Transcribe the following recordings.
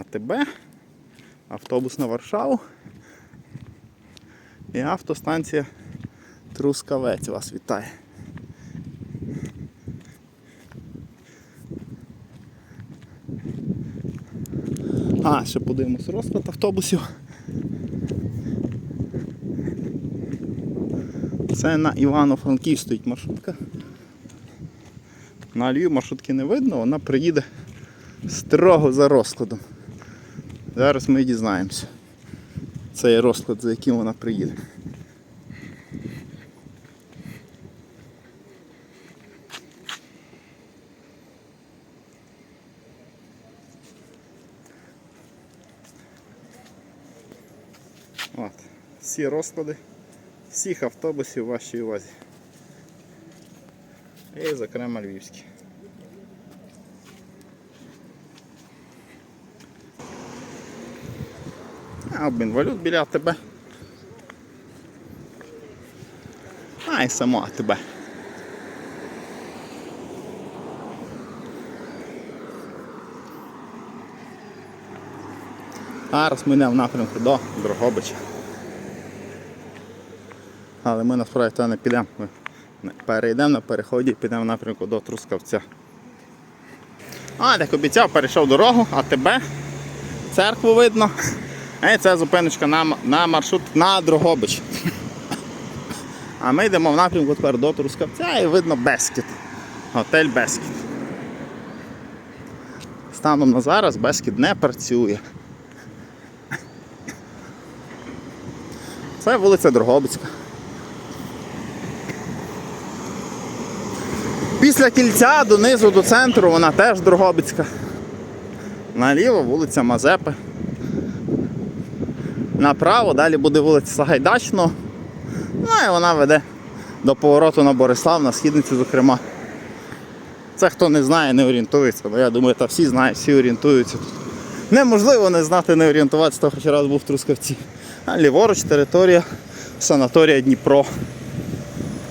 АТБ, автобус на Варшаву і автостанція Трускавець вас вітає. А, ще подивимось розклад автобусів. Це на Івано-Франків стоїть маршрутка. На Львів маршрутки не видно, вона приїде строго за розкладом. Зараз ми дізнаємося. Це є розклад, за яким вона приїде. От. Всі розклади всіх автобусів в вашій увазі. І, зокрема, львівські. Обмін валют біля тебе. А і само тебе. Зараз ми йдемо в напрямку до Дрогобича. Але ми насправді не підемо. Ми перейдемо на переході і підемо в напрямку до Трускавця. А, як обіцяв, перейшов дорогу, а тебе церкву видно. І це зупиночка на, на маршрут на Дрогобич. А ми йдемо в напрямку тепер до Трускавця і видно Бескіт. Готель Бескіт. Станом на зараз Бескіт не працює. Це вулиця Дрогобицька. Після кільця донизу до центру вона теж Дрогобицька. Наліво вулиця Мазепи. Направо далі буде вулиця Сагайдачного. Ну і вона веде до повороту на Борислав, на східницю, зокрема. Це хто не знає, не орієнтується, бо я думаю, та всі знають, всі орієнтуються тут. Неможливо не знати, не орієнтуватися, хто хоч раз був в Трускавці. А ліворуч територія санаторія Дніпро.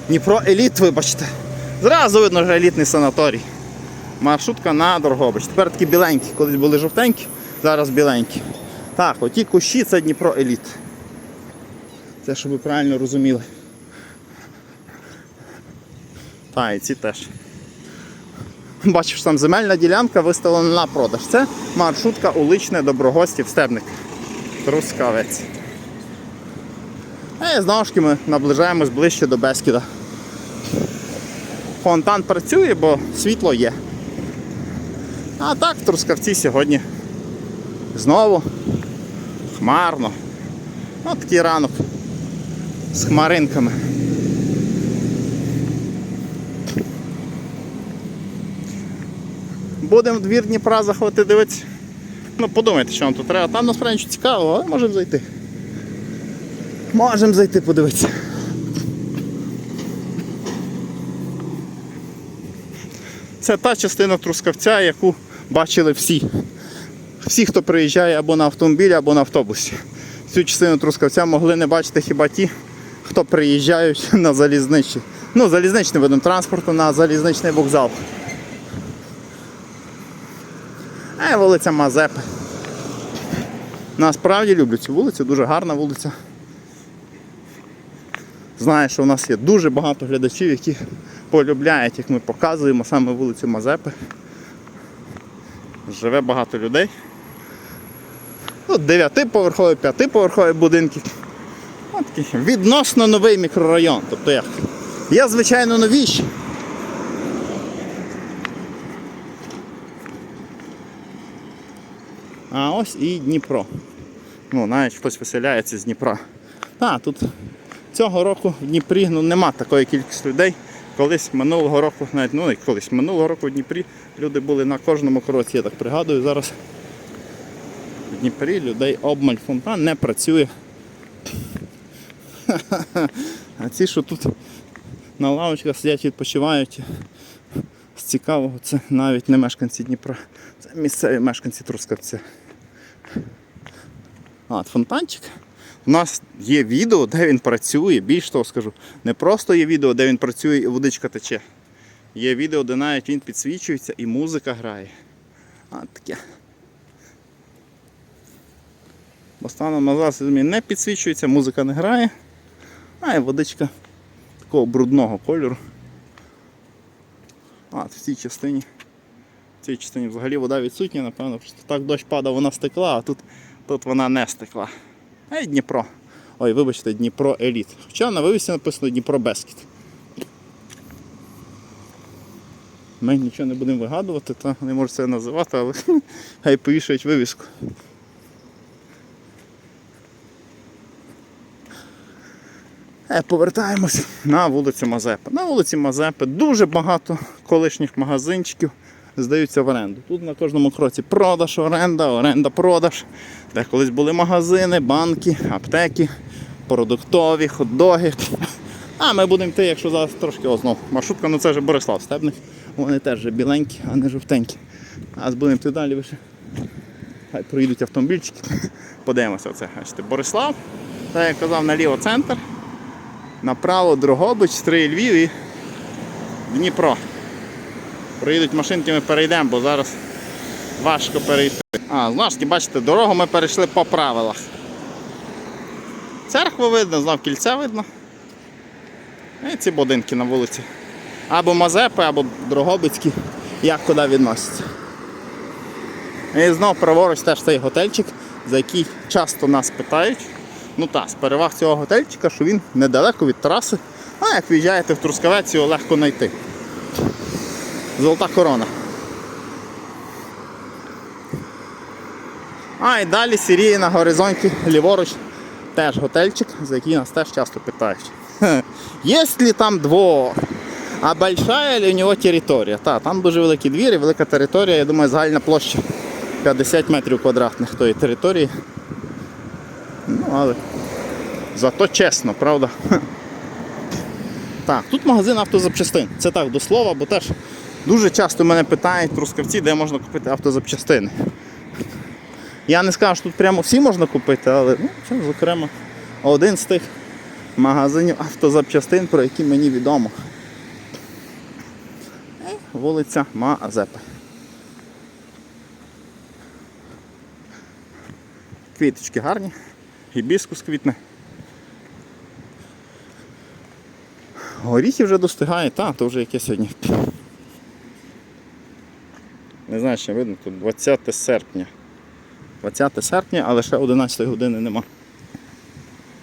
Дніпро еліт, вибачте. Зразу видно, що елітний санаторій. Маршрутка на Дрогобич. Тепер такі біленькі, колись були жовтенькі, зараз біленькі. Так, оті кущі це Дніпро еліт. Це щоб ви правильно розуміли. Так, і ці теж. Бачиш, там земельна ділянка виставлена на продаж. Це маршрутка уличне доброгостів Стебник. Трускавець. І знову ж таки ми наближаємось ближче до Бескіда. Фонтан працює, бо світло є. А так в Трускавці сьогодні знову хмарно. Ось такий ранок з хмаринками. Будемо двір Дніпра заходити дивитися. Ну подумайте, що нам тут треба. Там насправді нічого цікавого, але можемо зайти. Можемо зайти подивитися. Це та частина Трускавця, яку бачили всі. Всі, хто приїжджає або на автомобілі, або на автобусі. Цю частину Трускавця могли не бачити хіба ті, хто приїжджають на залізничі. Ну, залізничним видом транспорту на залізничний вокзал. А вулиця Мазепи. Насправді люблю цю вулицю, дуже гарна вулиця. Знаю, що у нас є дуже багато глядачів, які полюбляють, як ми показуємо саме вулицю Мазепи. Живе багато людей. Тут дев'ятиповерхові, п'ятиповерхові будинки. От такий відносно новий мікрорайон. Тобто як? Є, звичайно, новіші. А ось і Дніпро. Ну, навіть хтось виселяється з Дніпра. Так, тут цього року в Дніпрі ну, нема такої кількості людей. Колись минулого року, навіть ну колись минулого року в Дніпрі люди були на кожному кроці, я так пригадую, зараз Дніпрі людей обмаль фонтан не працює. А ці, що тут на лавочках сидять, відпочивають. З цікавого це навіть не мешканці Дніпра, це місцеві мешканці Трускавця. А, фонтанчик. У нас є відео, де він працює. Більш того скажу, не просто є відео, де він працює і водичка тече. Є відео, де навіть він підсвічується і музика грає. А таке. Бо станом на зараз не підсвічується, музика не грає, а і водичка такого брудного кольору. А, в цій частині. В цій частині взагалі вода відсутня, напевно, просто так дощ падав, вона стекла, а тут, тут вона не стекла. А й Дніпро. Ой, вибачте, Дніпро Еліт. Хоча на вивісі написано Дніпро Бескіт. Ми нічого не будемо вигадувати, та не можу це називати, але хай повішають вивіску. Повертаємось на вулицю Мазепи. На вулиці Мазепи дуже багато колишніх магазинчиків здаються в оренду. Тут на кожному кроці продаж, оренда, оренда, продаж. Де колись були магазини, банки, аптеки, продуктові, хот-доги. А ми будемо йти, якщо зараз трошки о, знов. Маршрутка, ну це вже Борислав Стебник. Вони теж вже біленькі, а не жовтенькі. А будемо йти далі вище. Хай проїдуть автомобільчики. Подивимося оце. Борислав. Так як казав, наліво центр. Направо Дрогобич, Стрий Львів і Дніпро. Проїдуть машинки, ми перейдемо, бо зараз важко перейти. А, знову бачите, дорогу ми перейшли по правилах. Церкву видно, знов кільце видно. І ці будинки на вулиці. Або Мазепи, або Дрогобицькі, як куди відносяться. І знов праворуч теж цей готельчик, за який часто нас питають. Ну так, з переваг цього готельчика, що він недалеко від траси, а як в'їжджаєте в Трускавець, його легко знайти. Золота корона. А і далі сіріє на горизонті ліворуч теж готельчик, за який нас теж часто питають. Є ли там двор? А большая ли у нього територія? Так, там дуже великі двір і велика територія, я думаю, загальна площа 50 метрів квадратних тої території. Але зато чесно, правда? Так, тут магазин автозапчастин. Це так до слова, бо теж дуже часто мене питають трускавці, де можна купити автозапчастини. Я не скажу, що тут прямо всі можна купити, але ну, це, зокрема, один з тих магазинів автозапчастин, про які мені відомо. Вулиця Мазепи. Квіточки гарні, гібіскус квітне. Горіхи вже достигають, та, то вже яке сьогодні. Не знаю, що видно, тут 20 серпня. 20 серпня, але ще 11 години нема.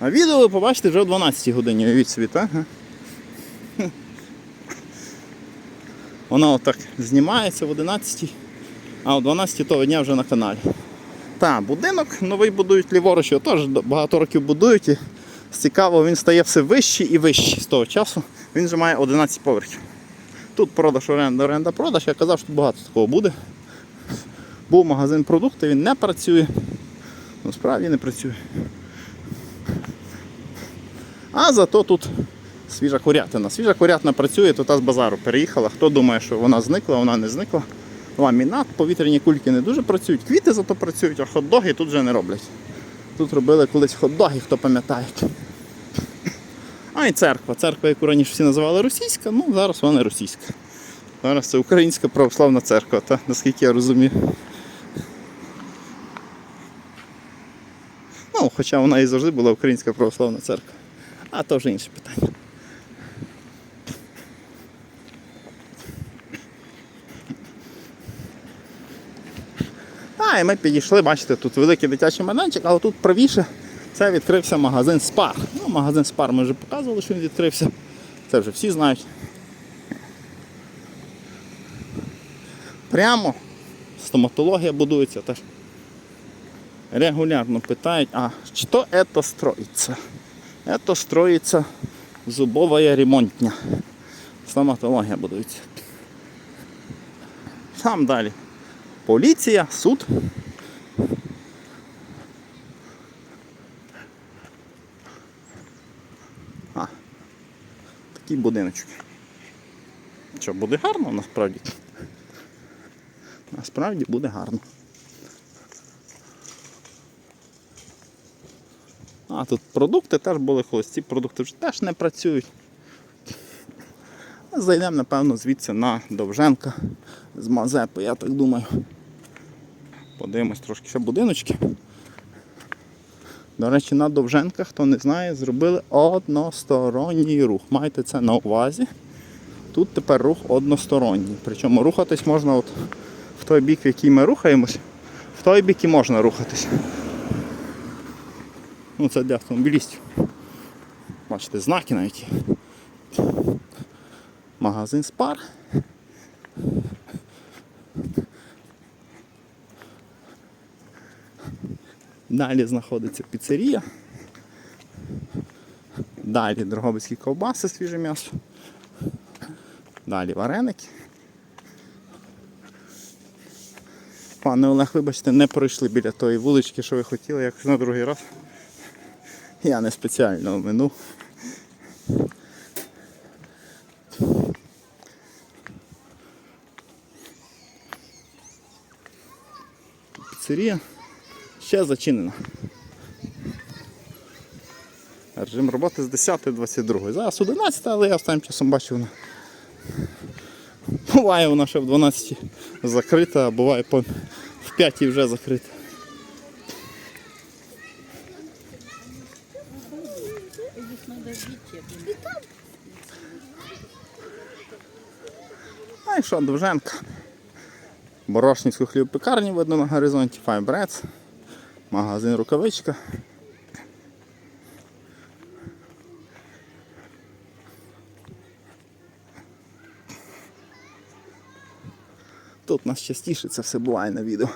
А відео ви побачите вже о 12 годині, уявіть собі, так? Воно отак знімається в 11, а о 12 того дня вже на каналі. Так, будинок новий будують ліворуч, його теж багато років будують. І цікаво, він стає все вищий і вищий з того часу. Він вже має 11 поверхів. Тут продаж оренда, оренда, продаж. Я казав, що тут багато такого буде. Був магазин продукти, він не працює. Ну, справді не працює. А зато тут свіжа курятина. Свіжа курятина працює, то та з базару переїхала. Хто думає, що вона зникла, вона не зникла. Ламінат, повітряні кульки не дуже працюють, квіти зато працюють, а хот-доги тут вже не роблять. Тут робили колись хот-доги, хто пам'ятає. А і церква. Церква, яку раніше всі називали російська, ну зараз вона не російська. Зараз це українська православна церква, та, наскільки я розумію. Ну, хоча вона і завжди була українська православна церква. А то вже інше питання. І ми підійшли, бачите, тут великий дитячий майданчик, але тут правіше це відкрився магазин Спар. Ну, магазин Спар ми вже показували, що він відкрився. Це вже всі знають. Прямо стоматологія будується теж. Регулярно питають, а що це строїться? Це строїться зубова ремонтня. Стоматологія будується. Там далі. Поліція, суд. А, такий будиночок. Що, буде гарно насправді? Насправді буде гарно. А, тут продукти теж були колись. Ці продукти вже теж не працюють. Зайдемо, напевно, звідси на Довженка з Мазепи, я так думаю. Подивимось трошки ще будиночки. До речі, на Довженках, хто не знає, зробили односторонній рух. Майте це на увазі. Тут тепер рух односторонній. Причому рухатись можна от в той бік, в який ми рухаємось, в той бік і можна рухатись. Ну, це для автомобілістів. Бачите, знаки навіть. Магазин Спар. Далі знаходиться піцерія. Далі дрогобицькі ковбаси, свіже м'ясо. Далі вареники. Пане Олег, вибачте, не пройшли біля тої вулички, що ви хотіли, якось на другий раз. Я не спеціально минув. Піцерія ще зачинена. Режим роботи з 10-22. Зараз 11, але я останнім часом бачу вона. Буває вона ще в 12 закрита, а буває в 5 вже закрита. А і що, Довженка. Борошницьку хлібопекарню видно на горизонті, Breads, магазин рукавичка. Тут у нас частіше це все буває на відео.